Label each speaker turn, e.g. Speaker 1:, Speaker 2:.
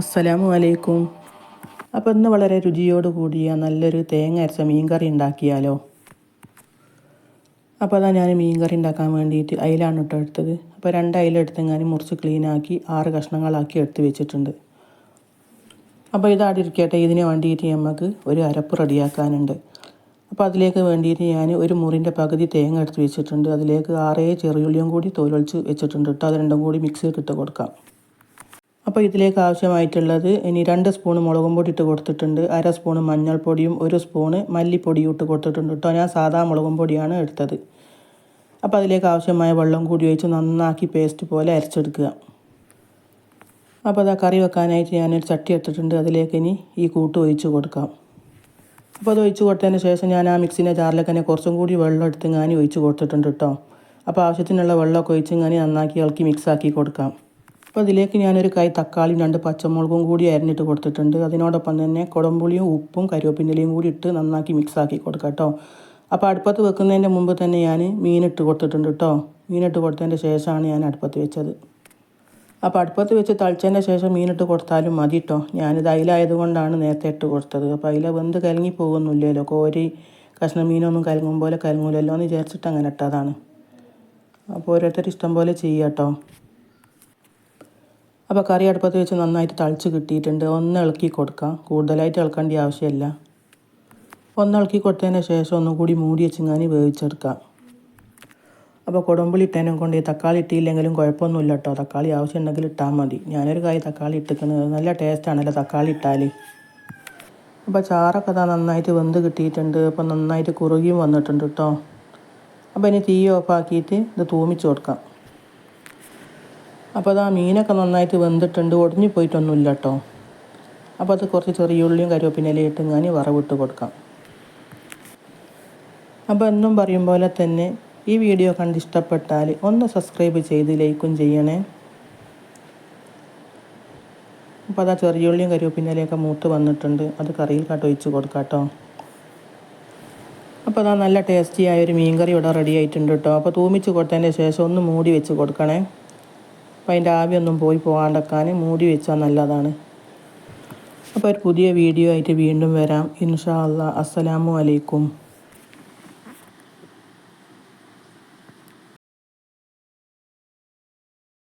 Speaker 1: അസ്സലാമു അലൈക്കും. അപ്പോൾ ഇന്ന് വളരെ രുചിയോട് കൂടിയ നല്ലൊരു തേങ്ങ അരച്ച മീൻകറി ഉണ്ടാക്കിയാലോ? അപ്പോൾ അതാ ഞാൻ മീൻകറി ഉണ്ടാക്കാൻ വേണ്ടിയിട്ട് അയിലാണ് ഇട്ടോ എടുത്തത്. അപ്പോൾ രണ്ട് അയിലെടുത്ത് ഞാൻ മുറിച്ച് ക്ലീനാക്കി ആറ് കഷ്ണങ്ങളാക്കി എടുത്ത് വെച്ചിട്ടുണ്ട്. അപ്പോൾ ഇതാടിരിക്കട്ടെ ഇതിന് വേണ്ടിയിട്ട് നമുക്ക് ഒരു അരപ്പ് റെഡിയാക്കാനുണ്ട്. അപ്പോൾ അതിലേക്ക് വേണ്ടിയിട്ട് ഞാൻ ഒരു മുറിന്റെ പകുതി തേങ്ങ എടുത്ത് വെച്ചിട്ടുണ്ട്. അതിലേക്ക് ആറേ ചെറിയുള്ളിയും കൂടി തോലൊളിച്ച് വെച്ചിട്ടുണ്ട് കേട്ടോ. അത് രണ്ടും കൂടി മിക്സിയിൽ ഇട്ട് കൊടുക്കാം. അപ്പോൾ ഇതിലേക്ക് ആവശ്യമായിട്ടുള്ളത് ഇനി രണ്ട് സ്പൂൺ മുളകും പൊടി ഇട്ട് കൊടുത്തിട്ടുണ്ട്. അര സ്പൂൺ മഞ്ഞൾപ്പൊടിയും ഒരു സ്പൂണ് മല്ലിപ്പൊടിയും ഇട്ട് കൊടുത്തിട്ടുണ്ട് കേട്ടോ. ഞാൻ സാധാ മുളകും പൊടിയാണ് എടുത്തത്. അപ്പോൾ അതിലേക്ക് ആവശ്യമായ വെള്ളം കൂടി ഒഴിച്ച് നന്നാക്കി പേസ്റ്റ് പോലെ അരച്ചെടുക്കുക. അപ്പോൾ അതാ കറി വെക്കാനായിട്ട് ഞാനൊരു ചട്ടി എടുത്തിട്ടുണ്ട്. അതിലേക്ക് ഇനി ഈ കൂട്ട് ഒഴിച്ച് കൊടുക്കാം. അപ്പോൾ അത് ഒഴിച്ച് കൊടുത്തതിന് ശേഷം ഞാൻ ആ മിക്സിന്റെ ജാറിലേക്ക് തന്നെ കുറച്ചും കൂടി വെള്ളം എടുത്ത് ഞാൻ ഒഴിച്ച് കൊടുത്തിട്ടുണ്ട് കേട്ടോ. അപ്പോൾ ആവശ്യത്തിനുള്ള വെള്ളമൊക്കെ ഒഴിച്ച് ഞാൻ നന്നാക്കി ഇളക്കി മിക്സാക്കി കൊടുക്കാം. അപ്പോൾ അതിലേക്ക് ഞാനൊരു കൈ തക്കാളിയും രണ്ട് പച്ചമുളകും കൂടി അരിഞ്ഞിട്ട് കൊടുത്തിട്ടുണ്ട്. അതിനോടൊപ്പം തന്നെ കുടംപുളിയും ഉപ്പും കരിവേപ്പിന്റെലയും കൂടി ഇട്ട് നന്നാക്കി മിക്സാക്കി കൊടുക്കാം കേട്ടോ. അപ്പോൾ അടുപ്പത്ത് വെക്കുന്നതിന്റെ മുമ്പ് തന്നെ ഞാൻ മീനിട്ട് കൊടുത്തിട്ടുണ്ട് കേട്ടോ. മീനിട്ട് കൊടുത്തതിന്റെ ശേഷമാണ് ഞാൻ അടുപ്പത്ത് വെച്ചത്. അപ്പോൾ അടുപ്പത്ത് വെച്ച് തളിച്ചതിന്റെ ശേഷം മീനിട്ട് കൊടുത്താലും മതി കേട്ടോ. ഞാനിത് അയിലായതുകൊണ്ടാണ് നേരത്തെ ഇട്ട് കൊടുത്തത്. അപ്പോൾ അയില വെന്ത് കലങ്ങി പോകുന്നില്ലല്ലോ. കോരി കഷ്ണം മീനൊന്നും കലങ്ങും പോലെ കലങ്ങൂലല്ലോ എന്ന് വിചാരിച്ചിട്ട് അങ്ങനെ ഇട്ടതാണ്. അപ്പോൾ ഓരോരുത്തർ ഇഷ്ടം പോലെ ചെയ്യാം കേട്ടോ. അപ്പോൾ കറി അടുപ്പത്ത് വെച്ച് നന്നായിട്ട് തളിച്ച് കിട്ടിയിട്ടുണ്ട്. ഒന്ന് ഇളക്കി കൊടുക്കാം. കൂടുതലായിട്ട് ഇളക്കേണ്ട ആവശ്യമില്ല. ഒന്ന് ഇളക്കി കൊടുത്തതിന് ശേഷം ഒന്നും കൂടി മൂടി വെച്ചിങ്ങാനി വേവിച്ചെടുക്കാം. അപ്പോൾ കുടമ്പുളി ഇട്ടതിനും കൊണ്ട് ഈ തക്കാളി ഇട്ടില്ലെങ്കിലും കുഴപ്പമൊന്നുമില്ല കേട്ടോ. തക്കാളി ആവശ്യമുണ്ടെങ്കിൽ ഇട്ടാൽ മതി. ഞാനൊരു കായ് തക്കാളി ഇട്ടിക്കുന്നത് നല്ല ടേസ്റ്റാണല്ലോ തക്കാളി ഇട്ടാൽ അപ്പോൾ ചാറൊക്കെ അതാ നന്നായിട്ട് വെന്ത് കിട്ടിയിട്ടുണ്ട്. അപ്പോൾ നന്നായിട്ട് കുറുകിയും വന്നിട്ടുണ്ട് കേട്ടോ. അപ്പോൾ ഇനി തീ ഓഫാക്കിയിട്ട് ഇത് തൂമിച്ച് കൊടുക്കാം. അപ്പോൾ അത് ആ മീനൊക്കെ നന്നായിട്ട് വെന്തിട്ടുണ്ട്. ഒടിഞ്ഞു പോയിട്ടൊന്നുമില്ല കേട്ടോ അപ്പോൾ അത് കുറച്ച് ചെറിയ ഉള്ളിയും കരുവേപ്പിനിലയും ഞാൻ വറവിട്ട് കൊടുക്കാം. അപ്പോൾ എന്നും പറയും പോലെ തന്നെ ഈ വീഡിയോ കണ്ട് ഇഷ്ടപ്പെട്ടാൽ ഒന്ന് സബ്സ്ക്രൈബ് ചെയ്ത് ലൈക്കും ചെയ്യണേ. അപ്പോൾ അതാ ചെറിയ ഉള്ളിയും കരുവേപ്പിനിലയൊക്കെ മൂത്ത് വന്നിട്ടുണ്ട്. അത് കറിയിൽ കാട്ട് ഒഴിച്ച് കൊടുക്കാം കേട്ടോ അപ്പോൾ അതാ നല്ല ടേസ്റ്റി ആയൊരു മീൻകറി ഇവിടെ റെഡി ആയിട്ടുണ്ട് കേട്ടോ അപ്പോൾ തൂമിച്ച് കൊടുത്തതിന് ശേഷം ഒന്ന് മൂടി വെച്ച് കൊടുക്കണേ. അപ്പോൾ അതിന്റെ ആവിയൊന്നും പോയി പോകാണ്ടക്കാൻ മൂടി വെച്ചാൽ നല്ലതാണ്. അപ്പോൾ ഒരു പുതിയ വീഡിയോ ആയിട്ട് വീണ്ടും വരാം. ഇൻഷാ അല്ലാ അസ്സലാമു അലൈക്കും.